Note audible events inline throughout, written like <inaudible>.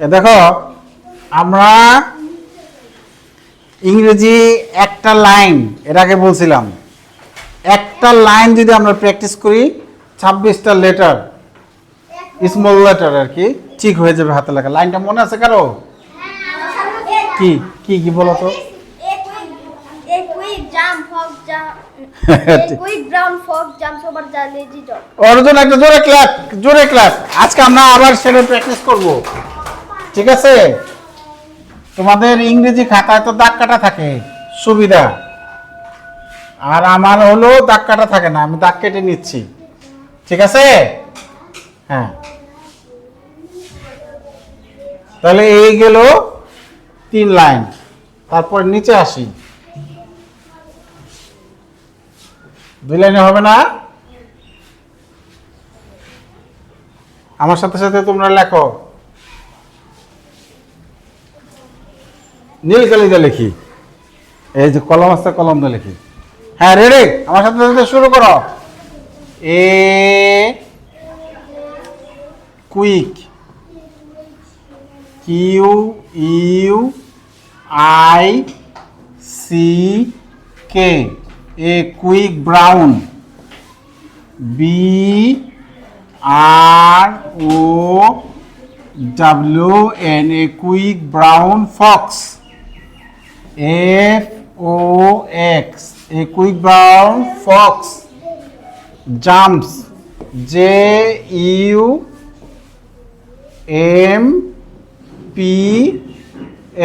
দেখো আমরা ইংরেজি একটা লাইন এর আগে বলছিলাম। একটা লাইন যদি আমরা প্র্যাকটিস করি ছাব্বিশটা লেটার স্মল লেটার আর কি ঠিক হয়ে যাবে হাতে লেখা। লাইনটা মনে আছে কারও? কি কি কি বলো তো. <laughs> অর্জুন একটা জোরে ক্লাস জোরে ক্লাস আজকে আমরা আবার সেটা প্র্যাকটিস করব। ঠিক আছে? তোমাদের ইংরেজি খাতায় তো দাগ কাটা থাকে, সুবিধা। আর আমার হলো দাগ কাটা থাকে না, আমি দাগ কেটে নিচ্ছি। ঠিক আছে? হ্যাঁ। তাহলে এই গেল তিন লাইন। তারপর নিচে আসি। দুই লাইনে হবে না? আমার সাথে সাথে তোমরা লেখো। নীল কালিতে লিখি। এই যে কলম আছে, কলম দিয়ে লিখি। হ্যাঁ রেডি আমার সাথে শুরু করো। A, quick. Q U I C K a, quick brown. B R O W N a, quick brown fox. F O X a quick brown fox jumps J U M P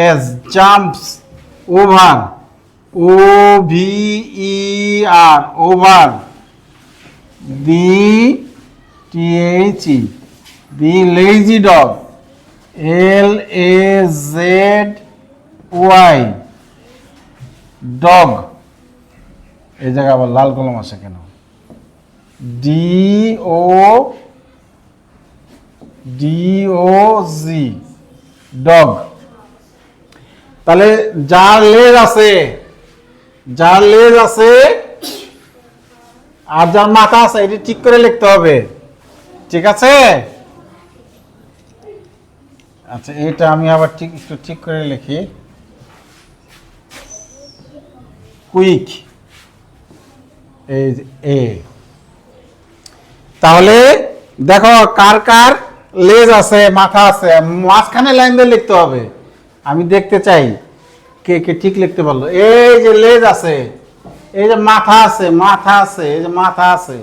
S jumps over O V E R over the T H E the lazy dog, L A Z Y. dog. এই জায়গায় আবার লাল কলম আছে কেন? D O D O G dog তাহলে যার লেজ আছে, যার লেজ আছে, আর যার মাথা আছে, এটি ঠিক করে লিখতে হবে। ঠিক আছে? আচ্ছা এটা আমি আবার ঠিক একটু ঠিক করে লিখি। কুইক এই এ তাহলে দেখো কার কার লেজ আছে, মাথা আছে, মাঝখানে লাইন দিয়ে লিখতে হবে। আমি দেখতে চাই কে কে ঠিক লিখতে পারল। এই যে লেজ আছে, এই যে মাথা আছে মাথা আছে, এই যে মাথা আছে,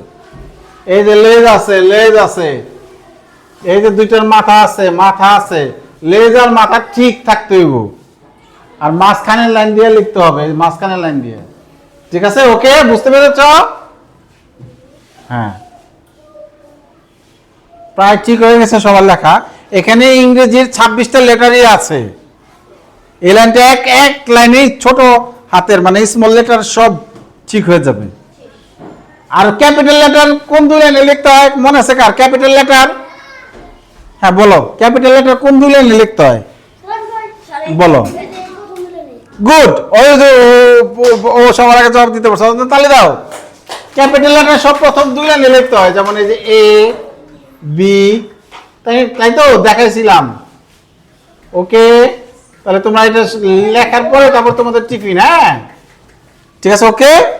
এই যে লেজ আছে লেজ আছে, এই যে দুইটার মাথা আছে মাথা আছে, লেজ আর মাথা ঠিক থাকতে হইব। আর মাঝখানের লাইন দিয়ে লিখতে হবে মাঝখানের লাইন দিয়ে। ঠিক আছে, ওকে? বুঝতে পেরেছ? হ্যাঁ। প্রায় ঠিক হয়ে গেছে সবার লেখা। এখানে ইংরেজির ছাব্বিশটা লেটারই আছে। এই লাইনটা এক এক লাইনেই ছোট হাতের মানে স্মল লেটার সব ঠিক হয়ে যাবে। আর ক্যাপিটাল লেটার কোন দুই লাইনে লিখতে হয়? মনে আছে কার? ক্যাপিটাল লেটার হ্যাঁ বলো। ক্যাপিটাল লেটার কোন দুই লাইনে লিখতে হয়? বলো। গুড ওই যে ও- সবার আগে জবাব দিতে পারছ। তাহলে দাও। ক্যাপিটাল লেটার সব প্রথম দুই লাইনে লিখতে হয় যেমন এই যে এ বি তাই তাই তো দেখাইছিলাম। ওকে তাহলে তোমরা এটা লেখার পরে তারপর তোমাদের টিফিন হ্যাঁ? ঠিক আছে ওকে